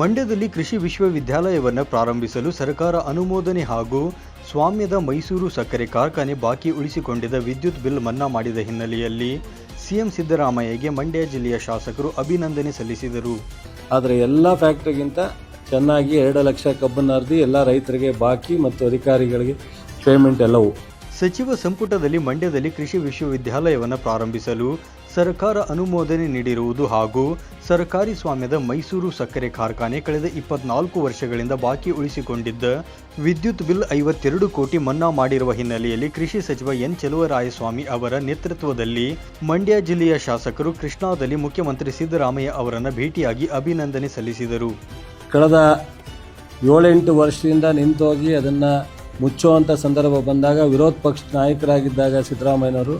ಮಂಡ್ಯದಲ್ಲಿ ಕೃಷಿ ವಿಶ್ವವಿದ್ಯಾಲಯವನ್ನು ಪ್ರಾರಂಭಿಸಲು ಸರ್ಕಾರ ಅನುಮೋದನೆ ಹಾಗೂ ಸ್ವಾಮ್ಯದ ಮೈಸೂರು ಸಕ್ಕರೆ ಕಾರ್ಖಾನೆ ಬಾಕಿ ಉಳಿಸಿಕೊಂಡಿದ್ದ ವಿದ್ಯುತ್ ಬಿಲ್ ಮನ್ನಾ ಮಾಡಿದ ಹಿನ್ನೆಲೆಯಲ್ಲಿ ಸಿಎಂ ಸಿದ್ದರಾಮಯ್ಯಗೆ ಮಂಡ್ಯ ಜಿಲ್ಲೆಯ ಶಾಸಕರು ಅಭಿನಂದನೆ ಸಲ್ಲಿಸಿದರು. ಆದರೆ ಎಲ್ಲ ಫ್ಯಾಕ್ಟ್ರಿಗಿಂತ ಚೆನ್ನಾಗಿ ಎರಡು ಲಕ್ಷ ಕಬ್ಬನ್ನು ಅರ್ದಿ ಎಲ್ಲ ರೈತರಿಗೆ ಬಾಕಿ ಮತ್ತು ಅಧಿಕಾರಿಗಳಿಗೆ ಪೇಮೆಂಟ್ ಎಲ್ಲವೂ ಸಚಿವ ಸಂಪುಟದಲ್ಲಿ ಮಂಡ್ಯದಲ್ಲಿ ಕೃಷಿ ವಿಶ್ವವಿದ್ಯಾಲಯವನ್ನು ಪ್ರಾರಂಭಿಸಲು ಸರ್ಕಾರ ಅನುಮೋದನೆ ನೀಡಿರುವುದು ಹಾಗೂ ಸರ್ಕಾರಿ ಸ್ವಾಮ್ಯದ ಮೈಸೂರು ಸಕ್ಕರೆ ಕಾರ್ಖಾನೆ ಕಳೆದ ಇಪ್ಪತ್ನಾಲ್ಕು ವರ್ಷಗಳಿಂದ ಬಾಕಿ ಉಳಿಸಿಕೊಂಡಿದ್ದ ವಿದ್ಯುತ್ ಬಿಲ್ ಐವತ್ತೆರಡು ಕೋಟಿ ಮನ್ನಾ ಮಾಡಿರುವ ಹಿನ್ನೆಲೆಯಲ್ಲಿ ಕೃಷಿ ಸಚಿವ ಎನ್ ಚೆಲುವರಾಯಸ್ವಾಮಿ ಅವರ ನೇತೃತ್ವದಲ್ಲಿ ಮಂಡ್ಯ ಜಿಲ್ಲೆಯ ಶಾಸಕರು ಕೃಷ್ಣಾದಲ್ಲಿ ಮುಖ್ಯಮಂತ್ರಿ ಸಿದ್ದರಾಮಯ್ಯ ಅವರನ್ನು ಭೇಟಿಯಾಗಿ ಅಭಿನಂದನೆ ಸಲ್ಲಿಸಿದರು. ಕಳೆದ ಏಳೆಂಟು ವರ್ಷದಿಂದ ನಿಂತೋಗಿ ಅದನ್ನು ಮುಚ್ಚುವಂಥ ಸಂದರ್ಭ ಬಂದಾಗ ವಿರೋಧ ಪಕ್ಷ ನಾಯಕರಾಗಿದ್ದಾಗ ಸಿದ್ದರಾಮಯ್ಯನವರು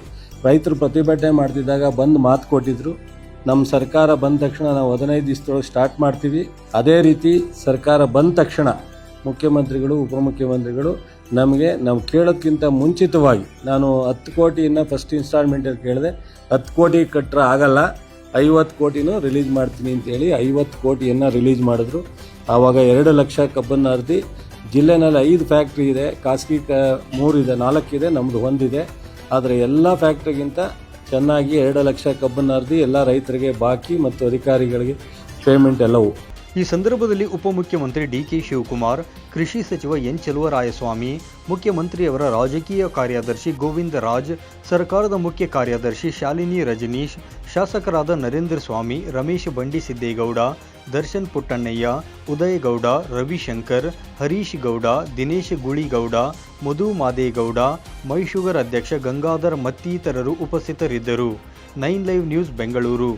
ರೈತರು ಪ್ರತಿಭಟನೆ ಮಾಡ್ತಿದ್ದಾಗ ಬಂದು ಮಾತು ಕೊಟ್ಟಿದ್ದರು ನಮ್ಮ ಸರ್ಕಾರ ಬಂದ ತಕ್ಷಣ ನಾವು ಹದಿನೈದು ದಿವಸದೊಳಗೆ ಸ್ಟಾರ್ಟ್ ಮಾಡ್ತೀವಿ. ಅದೇ ರೀತಿ ಸರ್ಕಾರ ಬಂದ ತಕ್ಷಣ ಮುಖ್ಯಮಂತ್ರಿಗಳು, ಉಪಮುಖ್ಯಮಂತ್ರಿಗಳು ನಮಗೆ ನಾವು ಕೇಳೋಕ್ಕಿಂತ ಮುಂಚಿತವಾಗಿ ನಾನು ಹತ್ತು ಕೋಟಿಯನ್ನು ಫಸ್ಟ್ ಇನ್ಸ್ಟಾಲ್ಮೆಂಟಲ್ಲಿ ಕೇಳಿದೆ. ಹತ್ತು ಕೋಟಿ ಕಟ್ಟರೆ ಆಗಲ್ಲ. ಐವತ್ತು ಕೋಟಿನೂ ರಿಲೀಸ್ ಮಾಡ್ತೀನಿ ಅಂತೇಳಿ ಐವತ್ತು ಕೋಟಿಯನ್ನು ರಿಲೀಸ್ ಮಾಡಿದ್ರು. ಆವಾಗ ಎರಡು ಲಕ್ಷ ಕಬ್ಬನ್ನು ಅರ್ದಿ ಜಿಲ್ಲೆನಲ್ಲಿ ಐದು ಫ್ಯಾಕ್ಟ್ರಿ ಇದೆ. ಖಾಸಗಿ ಕ ಮೂರಿದೆ ನಾಲ್ಕಿದೆ ನಮ್ಮದು ಒಂದಿದೆ. ಆದರೆ ಎಲ್ಲ ಫ್ಯಾಕ್ಟ್ರಿಗಿಂತ ಚೆನ್ನಾಗಿ ಎರಡು ಲಕ್ಷ ಕಬ್ಬನ್ನು ಅರ್ದು ಎಲ್ಲ ರೈತರಿಗೆ ಬಾಕಿ ಮತ್ತು ಅಧಿಕಾರಿಗಳಿಗೆ ಪೇಮೆಂಟ್ ಎಲ್ಲವೂ. ಈ ಸಂದರ್ಭದಲ್ಲಿ ಉಪಮುಖ್ಯಮಂತ್ರಿ ಡಿಕೆ ಶಿವಕುಮಾರ್, ಕೃಷಿ ಸಚಿವ ಎನ್. ಚೆಲುವರಾಯಸ್ವಾಮಿ, ಮುಖ್ಯಮಂತ್ರಿಯವರ ರಾಜಕೀಯ ಕಾರ್ಯದರ್ಶಿ ಗೋವಿಂದ ರಾಜ್, ಸರ್ಕಾರದ ಮುಖ್ಯ ಕಾರ್ಯದರ್ಶಿ ಶಾಲಿನಿ ರಜನೀಶ್, ಶಾಸಕರಾದ ನರೇಂದ್ರ ಸ್ವಾಮಿ, ರಮೇಶ್ ಬಂಡಿ ಸಿದ್ದೇಗೌಡ, ದರ್ಶನ್ ಪುಟ್ಟಣ್ಣಯ್ಯ, ಉದಯಗೌಡ, ರವಿಶಂಕರ್, ಹರೀಶ್ ಗೌಡ, ದಿನೇಶ್ ಗುಳಿಗೌಡ, ಮಧು ಮಾದೇಗೌಡ ಮೈಶುಗರ್ ಅಧ್ಯಕ್ಷ ಗಂಗಾಧರ್ ಮತ್ತಿತರರು ಉಪಸ್ಥಿತರಿದ್ದರು. Nine live news Bengaluru.